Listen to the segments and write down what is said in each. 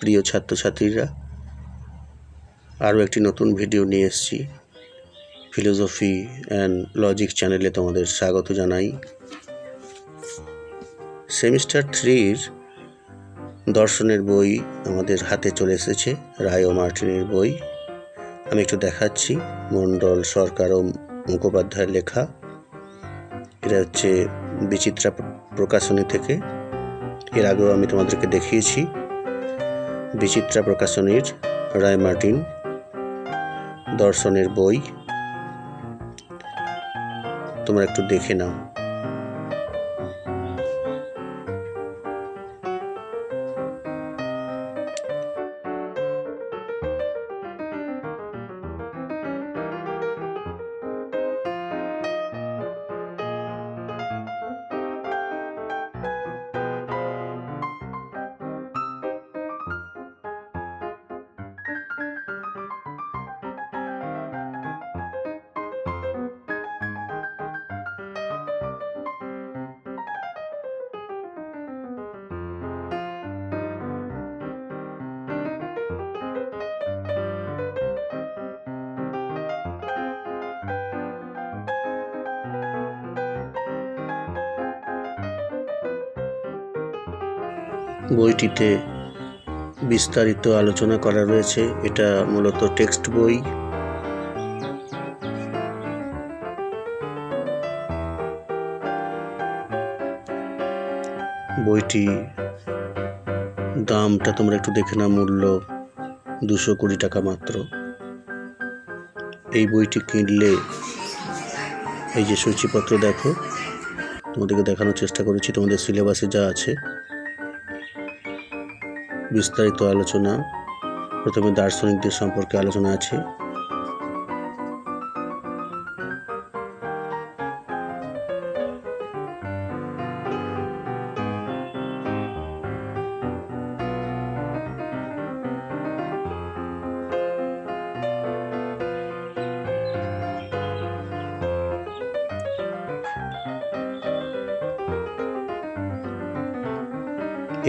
প্রিয় ছাত্রছাত্রীরা, আরও একটি নতুন ভিডিও নিয়ে এসেছি। ফিলোসফি অ্যান্ড লজিক চ্যানেলে তোমাদের স্বাগত জানাই। সেমিস্টার থ্রির দর্শনের বই আমাদের হাতে চলে এসেছে, রায় ও মার্টিনের বই। আমি একটু দেখাচ্ছি মণ্ডল সরকার ও মুখোপাধ্যায়ের লেখা। এটা হচ্ছে বিচিত্রা প্রকাশনী থেকে। এর আগেও আমি তোমাদেরকে দেখিয়েছি। বিচিত্রা প্রকাশনীর রায় মার্টিন দর্শনের বই। তোমরা একটু দেখে নাও। বইটিতে বিস্তারিত আলোচনা করা রয়েছে। এটা মূলত টেক্সট বই। বইটি দামটা তোমরা একটু দেখে নাও, মূল্য দুশো কুড়ি টাকা মাত্র। এই বইটি কিনলে, এই যে সূচিপত্র দেখো, তোমাদেরকে দেখানোর চেষ্টা করেছি, তোমাদের সিলেবাসে যা আছে। বিস্তারিত আলোচনা। প্রথমে দার্শনিকদের সম্পর্কে আলোচনা আছে।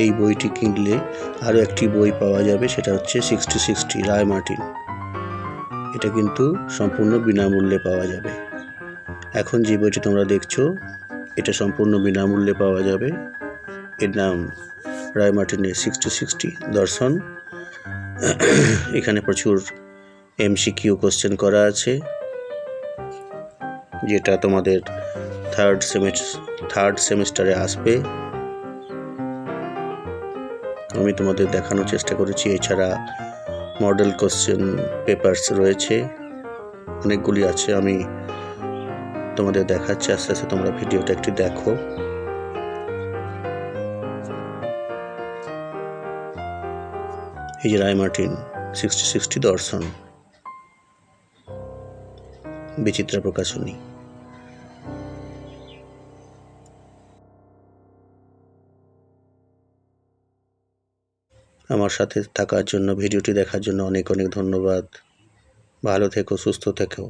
এই বইটি কিনলে আরও একটি বই পাওয়া যাবে, সেটা হচ্ছে সিক্সটি সিক্সটি, রায় মার্টিন। এটা কিন্তু সম্পূর্ণ বিনামূল্যে পাওয়া যাবে। এখন যে বইটি তোমরা দেখছ, এটা সম্পূর্ণ বিনামূল্যে পাওয়া যাবে। এর নাম রায় মার্টিনের সিক্সটি সিক্সটি, দর্শন। এখানে প্রচুর এমসিকিউ কোশ্চেন করা আছে, যেটা তোমাদের থার্ড সেমিস্টার থার্ড সেমিস্টারে আসবে। আমি তোমাদের দেখানোর চেষ্টা করেছি। এছাড়া মডেল কোশ্চেন পেপারস রয়েছে। অনেকগুলি আছে, আমি তোমাদের দেখাচ্ছি। আস্তে আস্তে তোমরা ভিডিওটা একটু দেখো। এই যে রায় মার্টিন সিক্সটি সিক্সটি দর্শন। বিচিত্রা প্রকাশনী। আমার সাথে থাকার জন্য ভিডিওটি দেখার জন্য অনেক অনেক ধন্যবাদ। ভালো থেকো সুস্থ থেকো।